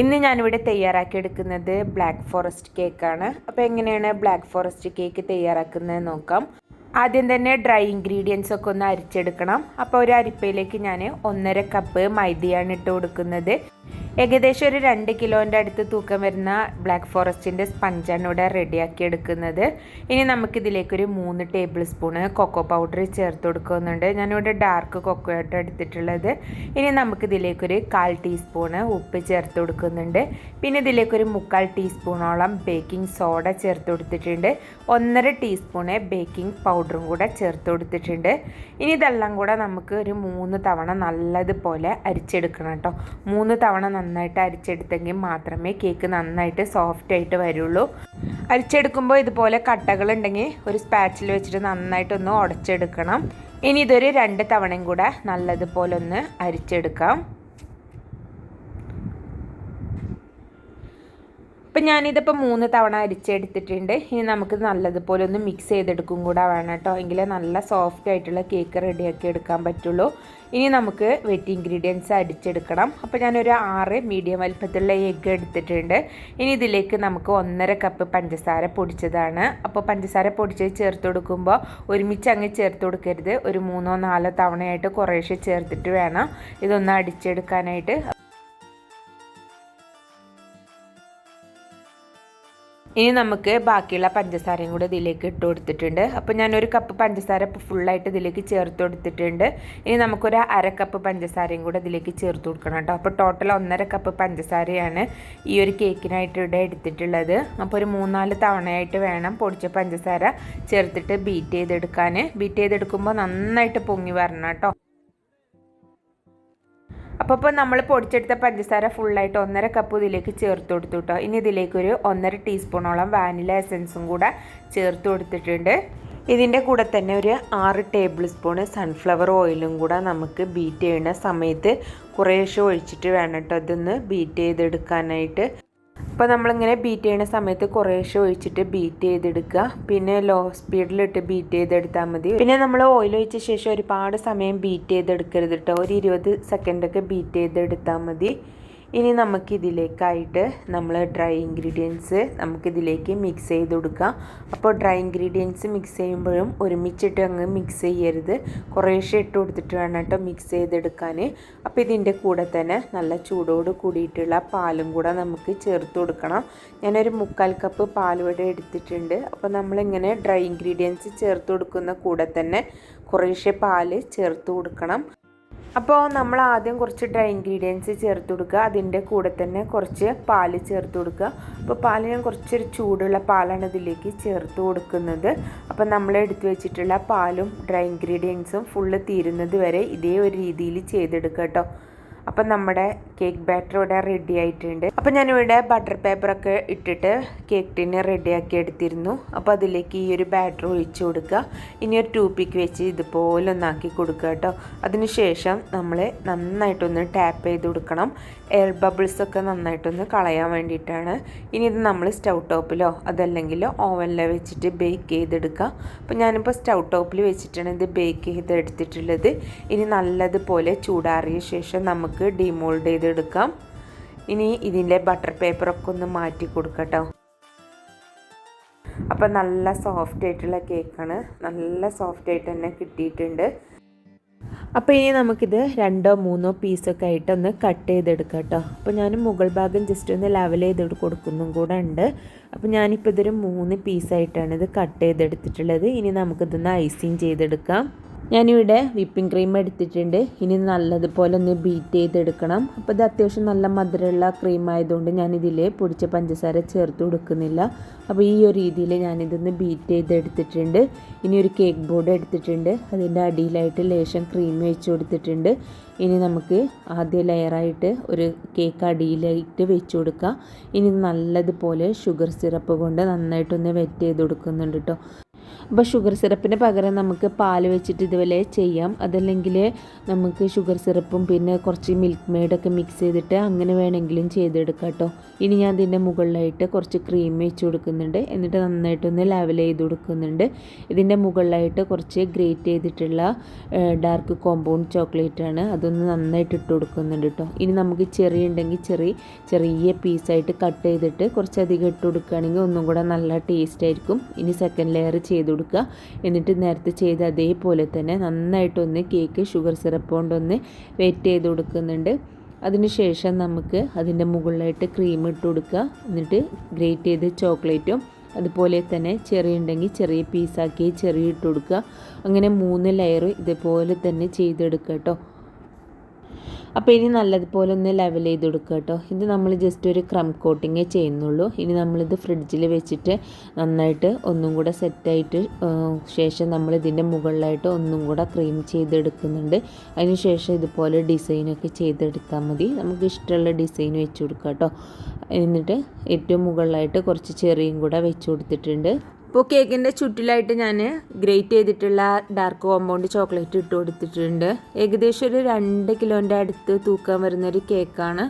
ഇന്ന് ഞാനിവിടെ തയ്യാറാക്കി എടുക്കുന്നത് ബ്ലാക്ക് ഫോറസ്റ്റ് കേക്കാണ് അപ്പോൾ എങ്ങനെയാണ് ബ്ലാക്ക് ഫോറസ്റ്റ് കേക്ക് തയ്യാറാക്കുന്നത് നോക്കാം. ആദ്യം തന്നെ ഡ്രൈ ഇൻഗ്രീഡിയൻസ് ഒക്കെ ഒന്ന് അരിച്ചെടുക്കണം. അപ്പോൾ ഒരു അരിപ്പയിലേക്ക് ഞാൻ ഒന്നര കപ്പ് മൈദയാണ് ഇട്ട് കൊടുക്കുന്നത്. ഏകദേശം ഒരു രണ്ട് കിലോന്റെ അടുത്ത് തൂക്കം വരുന്ന ബ്ലാക്ക് ഫോറസ്റ്റിന്റെ സ്പഞ്ചാണ് ഇവിടെ റെഡിയാക്കി എടുക്കുന്നത്. ഇനി നമുക്കിതിലേക്കൊരു മൂന്ന് ടേബിൾ സ്പൂണ് കൊക്കോ പൗഡർ ചേർത്ത് കൊടുക്കുന്നുണ്ട്. ഞാനിവിടെ ഡാർക്ക് കൊക്കോ ആയിട്ട് എടുത്തിട്ടുള്ളത്. ഇനി നമുക്കിതിലേക്കൊരു കാൽ ടീസ്പൂണ് ഉപ്പ് ചേർത്ത് കൊടുക്കുന്നുണ്ട്. പിന്നെ ഇതിലേക്കൊരു മുക്കാൽ ടീസ്പൂണോളം ബേക്കിംഗ് സോഡ ചേർത്ത് കൊടുത്തിട്ടുണ്ട്. ഒന്നര ടീസ്പൂണ് ബേക്കിംഗ് പൗഡറും കൂടെ ചേർത്ത് കൊടുത്തിട്ടുണ്ട്. ഇനി ഇതെല്ലാം കൂടെ നമുക്ക് ഒരു മൂന്ന് തവണ നല്ലതുപോലെ അരിച്ചെടുക്കണം കേട്ടോ. മൂന്ന് തവണ നന്നായിട്ട് അരിച്ചെടുത്തെങ്കിൽ മാത്രമേ കേക്ക് നന്നായിട്ട് സോഫ്റ്റ് ആയിട്ട് വരുള്ളൂ. അരിച്ചെടുക്കുമ്പോൾ ഇതുപോലെ കട്ടകളുണ്ടെങ്കിൽ ഒരു സ്പാച്ചിൽ വെച്ചിട്ട് നന്നായിട്ടൊന്ന് ഉടച്ചെടുക്കണം. ഇനി ഇതൊരു രണ്ട് തവണയും കൂടെ നല്ലതുപോലെ ഒന്ന് അരിച്ചെടുക്കാം. അപ്പം ഞാനിതിപ്പോൾ മൂന്ന് തവണ അരിച്ചെടുത്തിട്ടുണ്ട്. ഇനി നമുക്ക് നല്ലതുപോലെ ഒന്ന് മിക്സ് ചെയ്തെടുക്കും കൂടെ വേണം കേട്ടോ. എങ്കിലേ നല്ല സോഫ്റ്റ് ആയിട്ടുള്ള കേക്ക് റെഡിയാക്കി എടുക്കാൻ പറ്റുള്ളൂ. ഇനി നമുക്ക് വെറ്റ് ഇൻഗ്രീഡിയൻസ് അടിച്ചെടുക്കണം. അപ്പോൾ ഞാനൊരു ആറ് മീഡിയം വലുപ്പത്തിലുള്ള എഗ്ഗ് എടുത്തിട്ടുണ്ട്. ഇനി ഇതിലേക്ക് നമുക്ക് ഒന്നര കപ്പ് പഞ്ചസാര പൊടിച്ചതാണ്. അപ്പോൾ പഞ്ചസാര പൊടിച്ചത് ചേർത്ത് കൊടുക്കുമ്പോൾ ഒരുമിച്ച് അങ്ങ് ചേർത്ത് കൊടുക്കരുത്. ഒരു മൂന്നോ നാലോ തവണയായിട്ട് കുറേശ്ശെ ചേർത്തിട്ട് വേണം ഇതൊന്ന് അടിച്ചെടുക്കാനായിട്ട്. ഇനി നമുക്ക് ബാക്കിയുള്ള പഞ്ചസാരയും കൂടെ ഇതിലേക്ക് ഇട്ട് കൊടുത്തിട്ടുണ്ട്. അപ്പോൾ ഞാനൊരു കപ്പ് പഞ്ചസാര ഫുള്ളായിട്ട് ഇതിലേക്ക് ചേർത്ത് കൊടുത്തിട്ടുണ്ട്. ഇനി നമുക്കൊരു അര കപ്പ് പഞ്ചസാരയും കൂടെ ഇതിലേക്ക് ചേർത്ത് കൊടുക്കണം കേട്ടോ. അപ്പോൾ ടോട്ടൽ ഒന്നര കപ്പ് പഞ്ചസാരയാണ് ഈ ഒരു കേക്കിനായിട്ട് ഇവിടെ എടുത്തിട്ടുള്ളത്. അപ്പോൾ ഒരു മൂന്നാൽ തവണയായിട്ട് വേണം പൊടിച്ച പഞ്ചസാര ചേർത്തിട്ട് ബീറ്റ് ചെയ്തെടുക്കാൻ ബീറ്റ് ചെയ്തെടുക്കുമ്പോൾ നന്നായിട്ട് പൊങ്ങി വരണം കേട്ടോ. അപ്പോൾ ഇപ്പോൾ നമ്മൾ പൊടിച്ചെടുത്ത പഞ്ചസാര ഫുള്ളായിട്ട് ഒന്നര കപ്പ് ഇതിലേക്ക് ചേർത്ത് കൊടുത്തു കേട്ടോ ഇനി ഇതിലേക്കൊരു ഒന്നര ടീസ്പൂണോളം വാനില എസൻസും കൂടെ ചേർത്ത് കൊടുത്തിട്ടുണ്ട്. ഇതിന്റെ കൂടെ തന്നെ ഒരു ആറ് ടേബിൾ സ്പൂൺ സൺഫ്ലവർ ഓയിലും കൂടെ നമുക്ക് ബീറ്റ് ചെയ്യുന്ന സമയത്ത് കുറേശ്ശെ ഒഴിച്ചിട്ട് വേണം കേട്ടോ അതൊന്ന് ബീറ്റ് ചെയ്തെടുക്കാനായിട്ട്. അപ്പോൾ നമ്മളിങ്ങനെ ബീറ്റ് ചെയ്യുന്ന സമയത്ത് കുറേശ്ശെ ഒഴിച്ചിട്ട് ബീറ്റ് ചെയ്തെടുക്കുക. പിന്നെ ലോ സ്പീഡിലിട്ട് ബീറ്റ് ചെയ്തെടുത്താൽ മതി. പിന്നെ നമ്മൾ ഓയിൽ ഒഴിച്ച ശേഷം ഒരുപാട് സമയം ബീറ്റ് ചെയ്തെടുക്കരുത് കേട്ടോ ഒരു ഇരുപത് സെക്കൻഡൊക്കെ ബീറ്റ് ചെയ്തെടുത്താൽ മതി. ഇനി നമുക്കിതിലേക്കായിട്ട് നമ്മൾ ഡ്രൈ ഇൻഗ്രീഡിയൻസ് നമുക്കിതിലേക്ക് മിക്സ് ചെയ്ത് കൊടുക്കാം. അപ്പോൾ ഡ്രൈ ഇൻഗ്രീഡിയൻസ് മിക്സ് ചെയ്യുമ്പോഴും ഒരുമിച്ചിട്ട് അങ്ങ് മിക്സ് ചെയ്യരുത്. കുറേശ്ശെ ഇട്ട് കൊടുത്തിട്ട് വേണം കേട്ടോ മിക്സ് ചെയ്തെടുക്കാൻ അപ്പോൾ ഇതിന്റെ കൂടെ തന്നെ നല്ല ചൂടോട് കൂടിയിട്ടുള്ള പാലും കൂടെ നമുക്ക് ചേർത്ത് കൊടുക്കണം. ഞാനൊരു മുക്കാൽ കപ്പ് പാൽ ഇവിടെ എടുത്തിട്ടുണ്ട്. അപ്പോൾ നമ്മളിങ്ങനെ ഡ്രൈ ഇൻഗ്രീഡിയൻസ് ചേർത്ത് കൊടുക്കുന്ന കൂടെ തന്നെ കുറേശ്ശെ പാൽ ചേർത്ത് കൊടുക്കണം. അപ്പോൾ നമ്മൾ ആദ്യം കുറച്ച് ഡ്രൈ ഇൻഗ്രീഡിയൻസ് ചേർത്ത് കൊടുക്കുക. അതിന്റെ കൂടെ തന്നെ കുറച്ച് പാൽ ചേർത്ത് കൊടുക്കുക. അപ്പോൾ പാൽ ഞാൻ കുറച്ചൊരു ചൂടുള്ള പാലാണ് ഇതിലേക്ക് ചേർത്ത് കൊടുക്കുന്നത്. അപ്പോൾ നമ്മൾ എടുത്തു വെച്ചിട്ടുള്ള പാലും ഡ്രൈ ഇൻഗ്രീഡിയൻസും ഫുള്ള് തീരുന്നത് വരെ ഇതേ ഒരു രീതിയിൽ ചെയ്തെടുക്കുക കേട്ടോ. അപ്പം നമ്മുടെ കേക്ക് ബാറ്റർ ഇവിടെ റെഡി ആയിട്ടുണ്ട്. അപ്പം ഞാനിവിടെ ബട്ടർ പേപ്പറൊക്കെ ഇട്ടിട്ട് കേക്ക് ടിന് റെഡിയാക്കി എടുത്തിരുന്നു. അപ്പോൾ അതിലേക്ക് ഈ ഒരു ബാറ്റർ ഒഴിച്ചു കൊടുക്കുക. ഇനി ഒരു ടൂപ്പിക്ക് വെച്ച് ഇതുപോലെ ഒന്നാക്കി കൊടുക്കുക കേട്ടോ. അതിനുശേഷം നമ്മൾ നന്നായിട്ടൊന്ന് ടാപ്പ് ചെയ്ത് കൊടുക്കണം. എയർ ബബിൾസ് ഒക്കെ നന്നായിട്ടൊന്ന് കളയാൻ വേണ്ടിയിട്ടാണ്. ഇനി ഇത് നമ്മൾ സ്റ്റൗ ടോപ്പിലോ അതല്ലെങ്കിൽ ഓവനിലോ വെച്ചിട്ട് ബേക്ക് ചെയ്തെടുക്കുക. അപ്പോൾ ഞാനിപ്പോൾ സ്റ്റൗ ടോപ്പിൽ വെച്ചിട്ടാണ് ഇത് ബേക്ക് ചെയ്തെടുത്തിട്ടുള്ളത്. ഇനി നല്ലതുപോലെ ചൂടാറിയ ശേഷം നമുക്ക് ഡിമോൾഡ് ചെയ്തെടുക്കാം. ഇനി ഇതിന്റെ ബട്ടർ പേപ്പറൊക്കെ ഒന്ന് മാറ്റി കൊടുക്കട്ടോ. അപ്പം നല്ല സോഫ്റ്റ് ആയിട്ടുള്ള കേക്കാണ് നല്ല സോഫ്റ്റ് ആയിട്ട് തന്നെ കിട്ടിയിട്ടുണ്ട്. അപ്പോൾ ഇനി നമുക്കിത് രണ്ടോ മൂന്നോ പീസൊക്കെ ആയിട്ട് ഒന്ന് കട്ട് ചെയ്തെടുക്കാം കേട്ടോ അപ്പോൾ ഞാൻ മുകൾ ഭാഗം ജസ്റ്റ് ഒന്ന് ലെവൽ ചെയ്ത് കൊടുക്കുന്നും കൂടെ ഉണ്ട്. അപ്പോൾ ഞാനിപ്പോൾ ഇതൊരു മൂന്ന് പീസായിട്ടാണ് ഇത് കട്ട് ചെയ്തെടുത്തിട്ടുള്ളത്. ഇനി നമുക്കിതൊന്ന് ഐസിങ് ചെയ്തെടുക്കാം. ഞാനിവിടെ വിപ്പിംഗ് ക്രീം എടുത്തിട്ടുണ്ട്. ഇനി നല്ലതുപോലെ ഒന്ന് ബീറ്റ് ചെയ്തെടുക്കണം. അപ്പോൾ ഇത് അത്യാവശ്യം നല്ല മധുരമുള്ള ക്രീം ആയതുകൊണ്ട് ഞാനിതിൽ പൊടിച്ച പഞ്ചസാര ചേർത്ത് കൊടുക്കുന്നില്ല. അപ്പോൾ ഈ ഒരു രീതിയിൽ ഞാനിതൊന്ന് ബീറ്റ് ചെയ്തെടുത്തിട്ടുണ്ട്. ഇനി ഒരു കേക്ക് ബോർഡ് എടുത്തിട്ടുണ്ട്. അതിന്റെ അടിയിലായിട്ട് ലേശം ക്രീം വെച്ച് കൊടുത്തിട്ടുണ്ട്. ഇനി നമുക്ക് ആദ്യ ലെയറായിട്ട് ഒരു കേക്ക് അടിയിലായിട്ട് വെച്ച് കൊടുക്കുക ഇനി നല്ലതുപോലെ ഷുഗർ സിറപ്പ് കൊണ്ട് നന്നായിട്ടൊന്ന് വെറ്റ് ചെയ്ത് കൊടുക്കുന്നുണ്ട് കേട്ടോ. അപ്പോൾ ഷുഗർ സിറപ്പിന് പകരം നമുക്ക് പാൽ വെച്ചിട്ട് ഇതുപോലെ ചെയ്യാം. അതല്ലെങ്കിൽ നമുക്ക് ഷുഗർ സിറപ്പും പിന്നെ കുറച്ച് മിൽക്ക് മെയ്ഡൊക്കെ മിക്സ് ചെയ്തിട്ട് അങ്ങനെ വേണമെങ്കിലും ചെയ്തെടുക്കാം കേട്ടോ. ഇനി ഞാൻ ഇതിന്റെ മുകളിലായിട്ട് കുറച്ച് ക്രീം വെച്ച് കൊടുക്കുന്നുണ്ട്. എന്നിട്ട് നന്നായിട്ടൊന്ന് ലെവൽ ചെയ്ത് കൊടുക്കുന്നുണ്ട്. ഇതിന്റെ മുകളിലായിട്ട് കുറച്ച് ഗ്രേറ്റ് ചെയ്തിട്ടുള്ള ഡാർക്ക് കോമ്പൗണ്ട് ചോക്ലേറ്റ് ആണ്. അതൊന്ന് നന്നായിട്ട് ഇട്ട് കൊടുക്കുന്നുണ്ട് കേട്ടോ. ഇനി നമുക്ക് ചെറിയ ഉണ്ടെങ്കിൽ ചെറിയ ചെറിയ പീസായിട്ട് കട്ട് ചെയ്തിട്ട് കുറച്ചധികം ഇട്ട് കൊടുക്കുകയാണെങ്കിൽ ഒന്നും കൂടെ നല്ല ടേസ്റ്റ് ആയിരിക്കും. ഇനി സെക്കൻഡ് ലെയർ കൊടുക്കുക എന്നിട്ട് നേരത്തെ ചെയ്ത് അതേപോലെ തന്നെ നന്നായിട്ടൊന്ന് കേക്ക് ഷുഗർ സിറപ്പ് കൊണ്ടൊന്ന് വെയിറ്റ് ചെയ്ത് കൊടുക്കുന്നുണ്ട് അതിനുശേഷം നമുക്ക് അതിന്റെ മുകളിലായിട്ട് ക്രീം ഇട്ട് കൊടുക്കുക. എന്നിട്ട് ഗ്രേറ്റ് ചെയ്ത് ചോക്ലേറ്റും അതുപോലെ തന്നെ ചെറിയ ഉണ്ടെങ്കിൽ ചെറിയ പീസാക്കി ചെറിയ ഇട്ട് കൊടുക്കുക. അങ്ങനെ മൂന്ന് ലെയർ ഇതുപോലെ തന്നെ ചെയ്തെടുക്കുക കേട്ടോ. അപ്പോൾ ഇനി നല്ലതുപോലെ ഒന്ന് ലെവൽ ചെയ്ത് കൊടുക്കുക കേട്ടോ. ഇത് നമ്മൾ ജസ്റ്റ് ഒരു ക്രം കോട്ടിങ്ങേ ചെയ്യുന്നുള്ളൂ. ഇനി നമ്മളിത് ഫ്രിഡ്ജിൽ വെച്ചിട്ട് നന്നായിട്ട് ഒന്നും കൂടെ സെറ്റായിട്ട് ശേഷം നമ്മൾ ഇതിന്റെ മുകളിലായിട്ട് ഒന്നും കൂടെ ക്രീം ചെയ്തെടുക്കുന്നുണ്ട് അതിന് ശേഷം ഇതുപോലെ ഡിസൈനൊക്കെ ചെയ്തെടുത്താൽ മതി. നമുക്ക് ഇഷ്ടമുള്ള ഡിസൈൻ വെച്ച് കൊടുക്കുക കേട്ടോ. എന്നിട്ട് ഏറ്റവും മുകളിലായിട്ട് കുറച്ച് ചെറിയും കൂടെ വെച്ച് കൊടുത്തിട്ടുണ്ട്. ഇപ്പോൾ കേക്കിന്റെ ചുറ്റിലായിട്ട് ഞാൻ ഗ്രേറ്റ് ചെയ്തിട്ടുള്ള ഡാർക്ക് കോമ്പൗണ്ട് ചോക്ലേറ്റ് ഇട്ട് കൊടുത്തിട്ടുണ്ട്. ഏകദേശം ഒരു രണ്ട് കിലോന്റെ അടുത്ത് തൂക്കാൻ വരുന്നൊരു കേക്കാണ്.